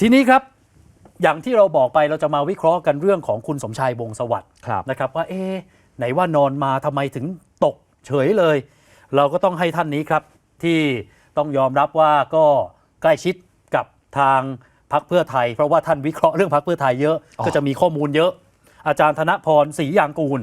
ทีนี้ครับอย่างที่เราบอกไปเราจะมาวิเคราะห์กันเรื่องของคุณสมชายวงศ์สวัสดิ์ครับนะครับว่าเอ๊ะไหนว่านอนมาทำไมถึงตกเฉยเลย เราก็ต้องให้ท่านนี้ครับ ที่ต้องยอมรับว่าก็ใกล้ชิดกับทางพักเพื่อไทย เพราะว่าท่านวิเคราะห์เรื่องพักเพื่อไทยเยอะอ๋อก็จะมีข้อมูลเยอะ อาจารย์ธนพรศรียางกูล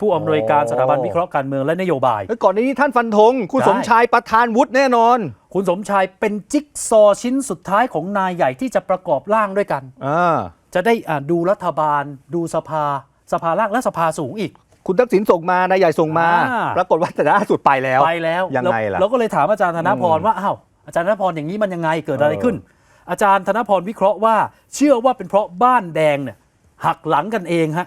ผู้อำนวยการโอ้สถาบันวิเคราะห์การเมืองและนโยบายเอ้ยก่อนนี้ท่านฟันธง คุณใช่สมชายประธานวุฒิแน่นอน คุณสมชายเป็นจิ๊กซอว์ชิ้นสุดท้ายของนายใหญ่ที่จะประกอบร่างด้วยกันอ่าจะได้อ่าดูรัฐบาล ดูสภา สภาล่างและสภาสูงอีกคุณทักษิณส่งมานายใหญ่ส่งมาอ่าปรากฏว่าแต่ล่าสุดไปแล้วไปแล้วยังไงล่ะเราก็เลยถามอาจารย์ธนพรอืมว่าอ้าวอาจารย์ธนพรอย่างนี้มันยังไงเกิดอะไรเออขึ้น อาจารย์ธนพรวิเคราะห์ว่า เชื่อว่าเป็นเพราะบ้านแดงเนี่ยหักหลังกันเองฮะ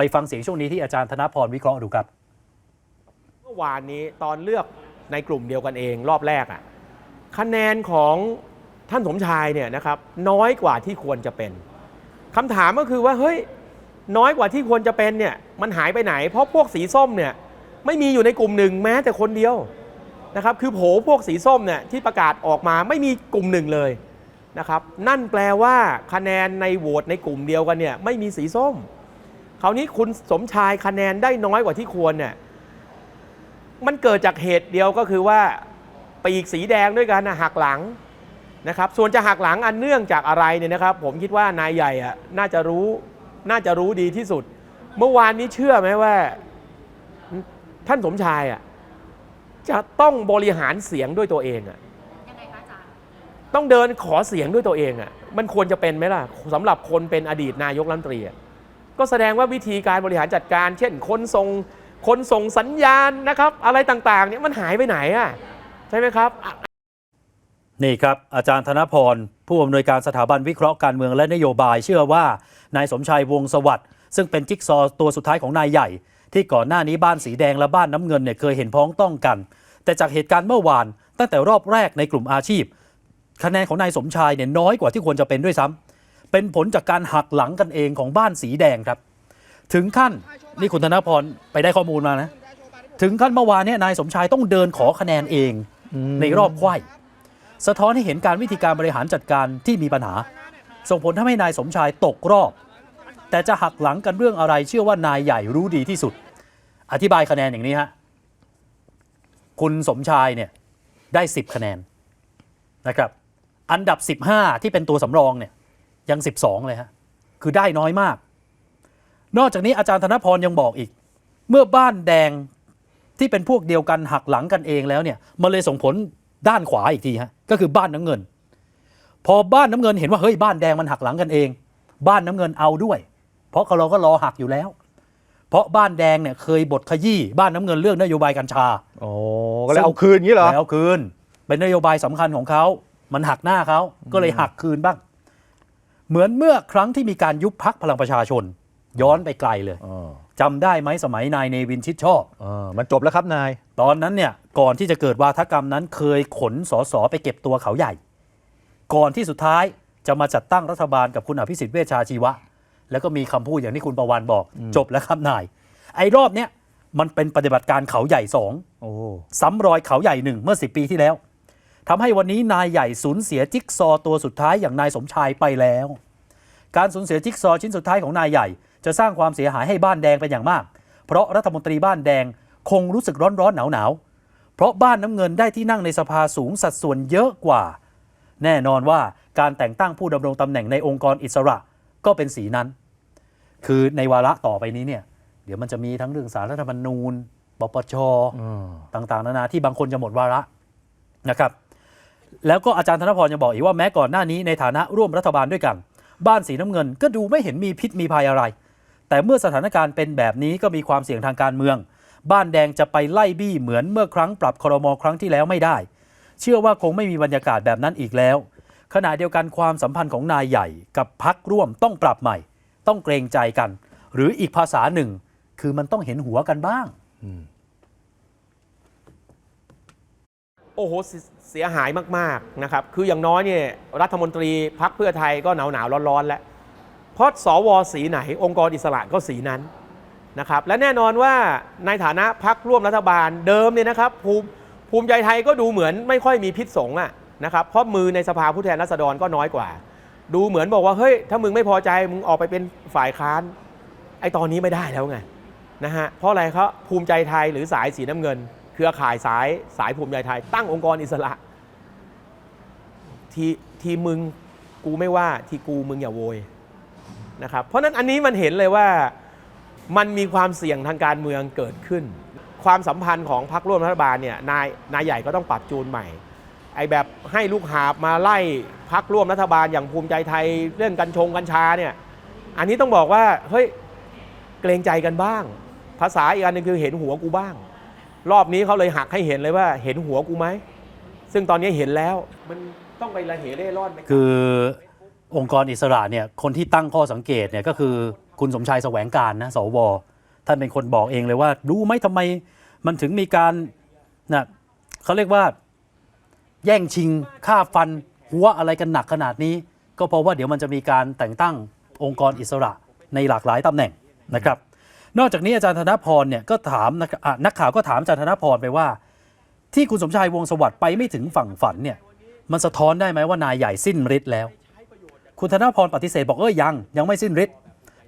ไปฟังเสียงช่วงนี้ที่อาจารย์ธนพรวิเคราะห์ดูครับ เมื่อวานนี้ตอนเลือกในกลุ่มเดียวกันเองรอบแรกอะคะแนนของท่านสมชายเนี่ยนะครับน้อยกว่าที่ควรจะเป็นคำถามก็คือว่าเฮ้ยน้อยกว่าที่ควรจะเป็นเนี่ยมันหายไปไหน เพราะพวกสีส้มเนี่ยไม่มีอยู่ในกลุ่มหนึ่งแม้แต่คนเดียวนะครับคือโผพวกสีส้มเนี่ยที่ประกาศออกมาไม่มีกลุ่มหนึ่งเลยนะครับนั่นแปลว่าคะแนนในโหวตในกลุ่มเดียวกันเนี่ยไม่มีสีส้ม คราวนี้คุณสมชายคะแนนได้น้อยกว่าที่ควรเนี่ยมันเกิดจากเหตุเดียวก็คือว่าปีกสีแดงด้วยกันนะหักหลังนะครับ ส่วนจะหักหลังอันเนื่องจากอะไรเนี่ยนะครับ ผมคิดว่านายใหญ่อะน่าจะรู้น่าจะรู้ดีที่สุด เมื่อวานนี้เชื่อไหมว่า ท่านสมชายอะจะต้องบริหารเสียงด้วยตัวเองอะยังไงคะต้องเดินขอเสียงด้วยตัวเองอะ่ะมันควรจะเป็นไหมล่ะสำหรับคนเป็นอดีตนายกรัฐมนตรีอะ ก็แสดงว่าวิธีการบริหารจัดการ เช่น คนส่งคนส่งสัญญาณนะครับ อะไรต่างๆเนี่ยมันหายไปไหนอะใช่ไหมครับ นี่ครับ อาจารย์ธนพร ผู้อำนวยการสถาบันวิเคราะห์การเมืองและนโยบาย เชื่อว่านายสมชายวงสวัสดิ์ซึ่งเป็นจิ๊กซอตัวสุดท้ายของนายใหญ่ ที่ก่อนหน้านี้บ้านสีแดงและบ้านน้ำเงินเนี่ยเคยเห็นพ้องต้องกัน แต่จากเหตุการณ์เมื่อวาน ตั้งแต่รอบแรกในกลุ่มอาชีพ คะแนนของนายสมชายเนี่ยน้อยกว่าที่ควรจะเป็นด้วยซ้ำ เป็นผลจากการหักหลังกันเองของบ้านสีแดงครับ ถึงขั้นนี่คุณธนพรไปได้ข้อมูลมานะ ถึงขั้นเมื่อวานเนี่ยนายสมชายต้องเดินขอคะแนนเองในรอบไขว้สะท้อนให้เห็นการวิธีการบริหารจัดการที่มีปัญหา ส่งผลทำให้นายสมชายตกรอบ แต่จะหักหลังกันเรื่องอะไร เชื่อว่านายใหญ่รู้ดีที่สุด อธิบายคะแนนอย่างนี้ฮะคุณสมชายเนี่ยได้ 10 คะแนนนะครับ อันดับ 15 ที่เป็นตัวสำรองเนี่ย ยัง 12 เลยฮะ คือได้น้อยมาก นอกจากนี้อาจารย์ธนพรยังบอกอีก เมื่อบ้านแดงที่เป็นพวกเดียวกันหักหลังกันเองแล้วเนี่ยมันเลยส่งผลด้านขวาอีกทีฮะก็คือบ้านน้ำเงิน พอบ้านน้ำเงินเห็นว่าเฮ้ยบ้านแดงมันหักหลังกันเอง บ้านน้ำเงินเอาด้วย เพราะเราก็รอหักอยู่แล้ว เพราะบ้านแดงเนี่ยเคยบทขยี้บ้านน้ำเงินเรื่องนโยบายกัญชาโอ้ก็เลยเอาคืนอย่างนี้เหรอแล้วคืน เป็นนโยบายสำคัญของเขา มันหักหน้าเขาก็เลยหักคืนบ้าง เหมือนเมื่อครั้งที่มีการยุบพักพลังประชาชน ย้อนไปไกลเลยเออจำได้ไหมสมัยนายเนวินชิดชอบเออมันจบแล้วครับนาย ตอนนั้นเนี่ยก่อนที่จะเกิดวาทกรรมนั้น เคยขนสสไปเก็บตัวเขาใหญ่ ก่อนที่สุดท้ายจะมาจัดตั้งรัฐบาลกับคุณอภิสิทธิ์เวชชาชีวะ แล้วก็มีคำพูดอย่างที่คุณประวันบอก จบแล้วครับนาย ไอ้รอบเนี้ยมันเป็นปฏิบัติการเขาใหญ่สองโอ้ซ้ำรอยเขาใหญ่หนึ่งเมื่อ10ปีที่แล้ว ทำให้วันนี้นายใหญ่สูญเสียจิ๊กซอว์ตัวสุดท้ายอย่างนายสมชายไปแล้ว การสูญเสียจิ๊กซอว์ชิ้นสุดท้ายของนายใหญ่ จะสร้างความเสียหายให้บ้านแดงเป็นอย่างมาก เพราะรัฐมนตรีบ้านแดงคงรู้สึกร้อนร้อนหนาวหนาวๆเพราะบ้านน้ำเงินได้ที่นั่งในสภาสูงสัดส่วนเยอะกว่า แน่นอนว่าการแต่งตั้งผู้ดำรงตำแหน่งในองค์กรอิสระก็เป็นสีนั้น คือในวาระต่อไปนี้เนี่ย เดี๋ยวมันจะมีทั้งเรื่องสารรัฐธรรมนูญ ปปชต่างๆ นานาที่บางคนจะหมดวาระนะครับ แล้วก็อาจารย์ธนพรยังบอกอีกว่าแม้ก่อนหน้านี้ในฐานะร่วมรัฐบาลด้วยกัน บ้านสีน้ำเงินก็ดูไม่เห็นมีพิษมีภัยอะไร แต่เมื่อสถานการณ์เป็นแบบนี้ก็มีความเสี่ยงทางการเมือง บ้านแดงจะไปไล่บี้เหมือนเมื่อครั้งปรับครมครั้งที่แล้วไม่ได้ เชื่อว่าคงไม่มีบรรยากาศแบบนั้นอีกแล้ว ขณะเดียวกันความสัมพันธ์ของนายใหญ่ กับพักร่วมต้องปรับใหม่ ต้องเกรงใจกัน หรืออีกภาษาหนึ่ง คือมันต้องเห็นหัวกันบ้าง โอ้โหเสียหายมากๆนะครับคืออย่างน้อยเนี่ยรัฐมนตรีพักเพื่อไทยก็หนาวหนาวร้อนๆแล้วเพราะสวสีไหน องค์กรอิสระก็สีนั้นนะครับและแน่นอนว่าในฐานะพักร่วมรัฐบาลเดิมเนี่ยนะครับภูมิภูมิใจไทยก็ดูเหมือนไม่ค่อยมีพิษสงอะนะครับเพราะมือในสภาผู้แทนราษฎรก็น้อยกว่า ดูเหมือนบอกว่าเฮ้ยถ้ามึงไม่พอใจมึงออกไปเป็นฝ่ายค้านไอ้ตอนนี้ไม่ได้แล้วไงนะฮะเพราะอะไรเขาภูมิใจไทยหรือสายสีน้ำเงิน เครือข่ายสายสายภูมิใจไทย ตั้งองค์กรอิสระทีทีมึงกูไม่ว่าทีกูมึงอย่าโวยนะครับเพราะนั้นอันนี้มันเห็นเลยว่ามันมีความเสี่ยงทางการเมืองเกิดขึ้น ความสัมพันธ์ของพรรคร่วมรัฐบาลเนี่ยนายนายใหญ่ก็ต้องปรับจูนใหม่ ไอแบบให้ลูกหาบมาไล่พักร่วมรัฐบาลอย่างภูมิใจไทยเรื่องกัญชงกัญชาเนี่ยอันนี้ต้องบอกว่าเฮ้ยเกรงใจกันบ้าง ภาษาอีกอันหนึงคือเห็นหัวกูบ้าง รอบนี้เขาเลยหักให้เห็นเลยว่าเห็นหัวกูไหม ซึ่งตอนนี้เห็นแล้ว มันต้องไประเหเร่ร่อนไปคือองค์กรอิสระเนี่ยคนที่ตั้งข้อสังเกตเนี่ยก็คือคุณสมชายแสวงการนะสวท่านเป็นคนบอกเองเลยว่า รู้ไหมทำไมมันถึงมีการนะเขาเรียกว่าแย่งชิงฆ่าฟัน หัวอะไรกันหนักขนาดนี้ ก็เพราะว่าเดี๋ยวมันจะมีการแต่งตั้งองค์กรอิสระในหลากหลายตำแหน่งนะครับ นอกจากนี้อาจารย์ธนพรเนี่ยก็ถามนักข่าวก็ถามอาจารย์ธนพรไปว่า ที่คุณสมชายวงศสวัสดิ์ไปไม่ถึงฝั่งฝันเนี่ยมันสะท้อนได้ไหมว่านายใหญ่สิ้นฤทธิ์แล้ว คุณธนพรปฏิเสธบอกเอ้ยยังยังไม่สิ้นฤทธิ์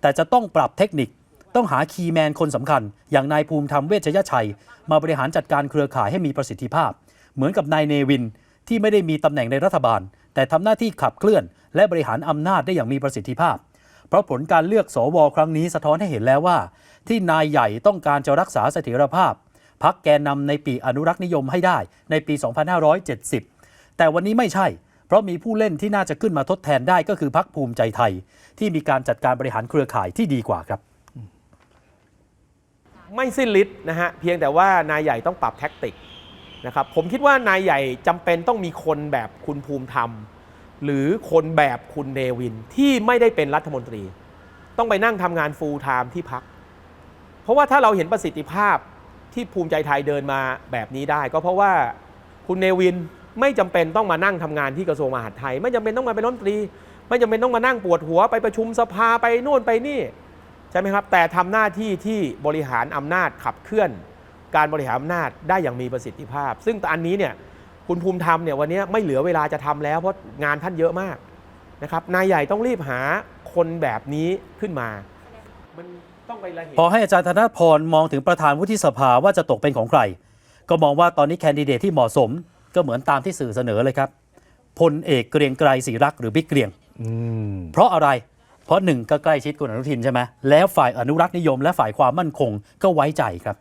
แต่จะต้องปรับเทคนิคต้องหาคีย์แมนคนสำคัญ อย่างนายภูมิธรรมเวชยชัย มาบริหารจัดการเครือข่ายให้มีประสิทธิภาพ เหมือนกับนายเนวินที่ไม่ได้มีตำแหน่งในรัฐบาล แต่ทำหน้าที่ขับเคลื่อน และบริหารอำนาจได้อย่างมีประสิทธิภาพ เพราะผลการเลือกสวครั้งนี้สะท้อนให้เห็นแล้วว่า ที่นายใหญ่ต้องการจะรักษาเสถียรภาพพักแกนนำในปีอนุรักษ์นิยมให้ได้ในปี 2570 แต่วันนี้ไม่ใช่ เพราะมีผู้เล่นที่น่าจะขึ้นมาทดแทนได้ก็คือพักภูมิใจไทย ที่มีการจัดการบริหารเครือข่ายที่ดีกว่าครับ ไม่สิ้นฤทธิ์นะฮะเพียงแต่ว่านายใหญ่ต้องปรับแท็กติกนะครับผมคิดว่านายใหญ่จำเป็นต้องมีคนแบบคุณภูมิธรรม หรือคนแบบคุณเนวินที่ไม่ได้เป็นรัฐมนตรี ต้องไปนั่งทำงานฟูลไทม์ที่พัก เพราะว่าถ้าเราเห็นประสิทธิภาพที่ภูมิใจไทยเดินมาแบบนี้ได้ ก็เพราะว่าคุณเนวินไม่จำเป็นต้องมานั่งทำงานที่กระทรวงมหาดไทย ไม่จำเป็นต้องมาเป็นรัฐมนตรี ไม่จำเป็นต้องมานั่งปวดหัวไปประชุมสภาไปโน่นไปนี่ใช่ไหมครับ แต่ทำหน้าที่ที่บริหารอำนาจขับเคลื่อน การบริหารอำนาจได้อย่างมีประสิทธิภาพ ซึ่งอันนี้เนี่ย คุณภูมิธรรมเนี่ยวันนี้ไม่เหลือเวลาจะทำแล้วเพราะงานท่านเยอะมากนะครับนายใหญ่ต้องรีบหาคนแบบนี้ขึ้นมามันต้องไประเหตุพอให้อาจารย์ธนพรมองถึงประธานวุฒิสภาว่าจะตกเป็นของใคร ก็มองว่าตอนนี้แคนดิเดตที่เหมาะสม ก็เหมือนตามที่สื่อเสนอเลยครับพลเอกเกรียงไกรศรีรักษ์หรือบิ๊กเกรียงอืมเพราะอะไร เพราะหนึ่งก็ใกล้ชิดคุณอนุทินใช่ไหมแล้วฝ่ายอนุรักษ์นิยม และฝ่ายความมั่นคงก็ไว้ใจครับ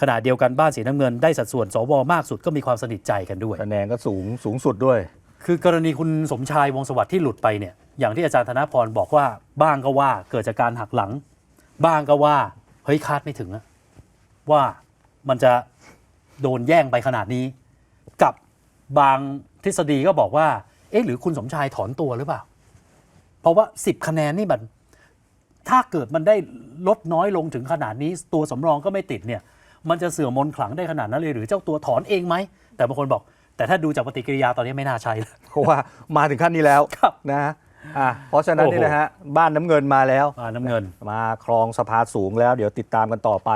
ขณะเดียวกันบ้านสีน้ำเงินได้สัดส่วนสวมากสุดก็มีความสนิทใจกันด้วยคะแนนก็สูงสูงสุดด้วย คือกรณีคุณสมชายวงศ์สวัสดิ์ที่หลุดไปเนี่ยอย่างที่อาจารย์ธนพรบอกว่าบ้างก็ว่าเกิดจากการหักหลัง บ้างก็ว่าเฮ้ยคาดไม่ถึงอะว่ามันจะโดนแย่งไปขนาดนี้ กับบางทฤษฎีก็บอกว่า เอ๊ะหรือคุณสมชายถอนตัวหรือเปล่า เพราะว่า 10 คะแนนนี่มันถ้าเกิดมันได้ลดน้อยลงถึงขนาดนี้ ตัวสำรองก็ไม่ติดเนี่ย มันจะเสื่อมมนต์ขลังได้ขนาดนั้นเลย หรือเจ้าตัวถอนเองไหม แต่บางคนบอก แต่ถ้าดูจากปฏิกิริยาตอนนี้ไม่น่าใช่แล้ว เพราะว่ามาถึงขั้นนี้แล้วครับนะอะเพราะฉะนั้นโอ้โห นี่นะฮะบ้านน้ำเงินมาแล้ว อ่าน้ำเงิน มาครองสภาสูงแล้ว เดี๋ยวติดตามกันต่อไป